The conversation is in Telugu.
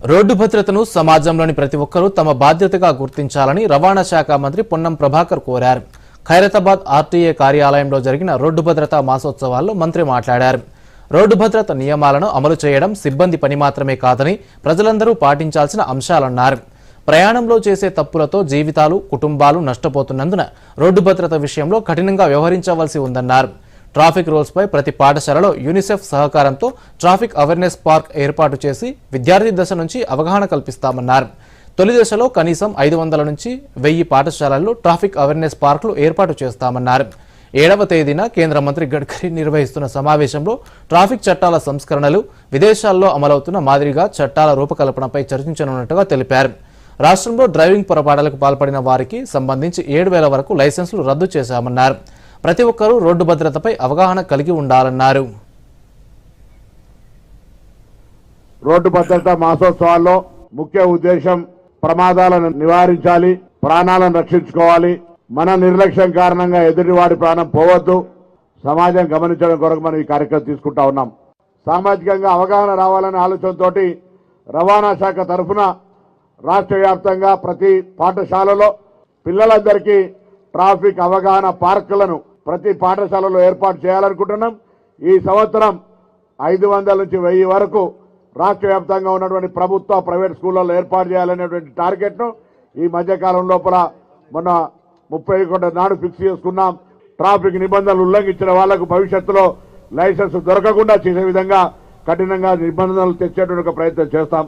రోడ్డు భద్రతను సమాజంలోని ప్రతి ఒక్కరూ తమ బాధ్యతగా గుర్తించాలని రవాణా శాఖ మంత్రి పొన్నం ప్రభాకర్ కోరారు. ఖైరతాబాద్ ఆర్టీఏ కార్యాలయంలో జరిగిన రోడ్డు భద్రతా మాసోత్సవాల్లో మంత్రి మాట్లాడారు. రోడ్డు భద్రత నియమాలను అమలు చేయడం సిబ్బంది పని మాత్రమే కాదని ప్రజలందరూ పాటించాల్సిన అంశాలన్నారు. ప్రయాణంలో చేసే తప్పులతో జీవితాలు కుటుంబాలు నష్టపోతున్నందున రోడ్డు భద్రత విషయంలో కఠినంగా వ్యవహరించవలసి ఉందన్నారు. ట్రాఫిక్ రూల్స్పై ప్రతి పాఠశాలలో యూనిసెఫ్ సహకారంతో ట్రాఫిక్ అవేర్నెస్ పార్క్ ఏర్పాటు చేసి విద్యార్థి దశ నుంచి అవగాహన కల్పిస్తామన్నారు. తొలి దశలో కనీసం ఐదు వందల నుంచి వెయ్యి పాఠశాలల్లో ట్రాఫిక్ అవేర్నెస్ పార్కులు ఏర్పాటు చేస్తామన్నారు. ఏడవ తేదీన కేంద్ర మంత్రి గడ్కరీ నిర్వహిస్తున్న సమావేశంలో ట్రాఫిక్ చట్టాల సంస్కరణలు విదేశాల్లో అమలవుతున్న మాదిరిగా చట్టాల రూపకల్పనపై చర్చించనున్నట్టుగా తెలిపారు. రాష్ట్రంలో డ్రైవింగ్ పొరపాటలకు పాల్పడిన వారికి సంబంధించి ఏడు వేల వరకు లైసెన్సులు రద్దు చేశామన్నారు. ప్రతి ఒక్కరూ రోడ్డు భద్రతపై అవగాహన కలిగి ఉండాలన్నారు. రోడ్డు భద్రత మాసోత్సవాల్లో ముఖ్య ఉద్దేశం ప్రమాదాలను నివారించాలి ప్రాణాలను రక్షించుకోవాలి. మన నిర్లక్ష్యం కారణంగా ఎదుటివాడి ప్రాణం పోవద్దు. సమాజం గమనించడం కొరకు మనం ఈ కార్యక్రమం తీసుకుంటా ఉన్నాం. సామాజికంగా అవగాహన రావాలనే ఆలోచనతోటి రవాణా శాఖ తరఫున రాష్ట్ర వ్యాప్తంగా ప్రతి పాఠశాలలో పిల్లలందరికీ ట్రాఫిక్ అవగాహన పార్కులను ప్రతి పాఠశాలలో ఏర్పాటు చేయాలనుకుంటున్నాం. ఈ సంవత్సరం ఐదు వందల నుంచి వెయ్యి వరకు రాష్ట్ర వ్యాప్తంగా ఉన్నటువంటి ప్రభుత్వ ప్రైవేట్ స్కూళ్ళలో ఏర్పాటు చేయాలనేటువంటి టార్గెట్ను ఈ మధ్యకాలం లోపల మొన్న ముప్పై ఒకటి నాడు ఫిక్స్ చేసుకున్నాం. ట్రాఫిక్ నిబంధనలు ఉల్లంఘించిన వాళ్ళకు భవిష్యత్తులో లైసెన్స్ దొరకకుండా చేసే విధంగా కఠినంగా నిబంధనలు తెచ్చేటువంటి ప్రయత్నం చేస్తాం.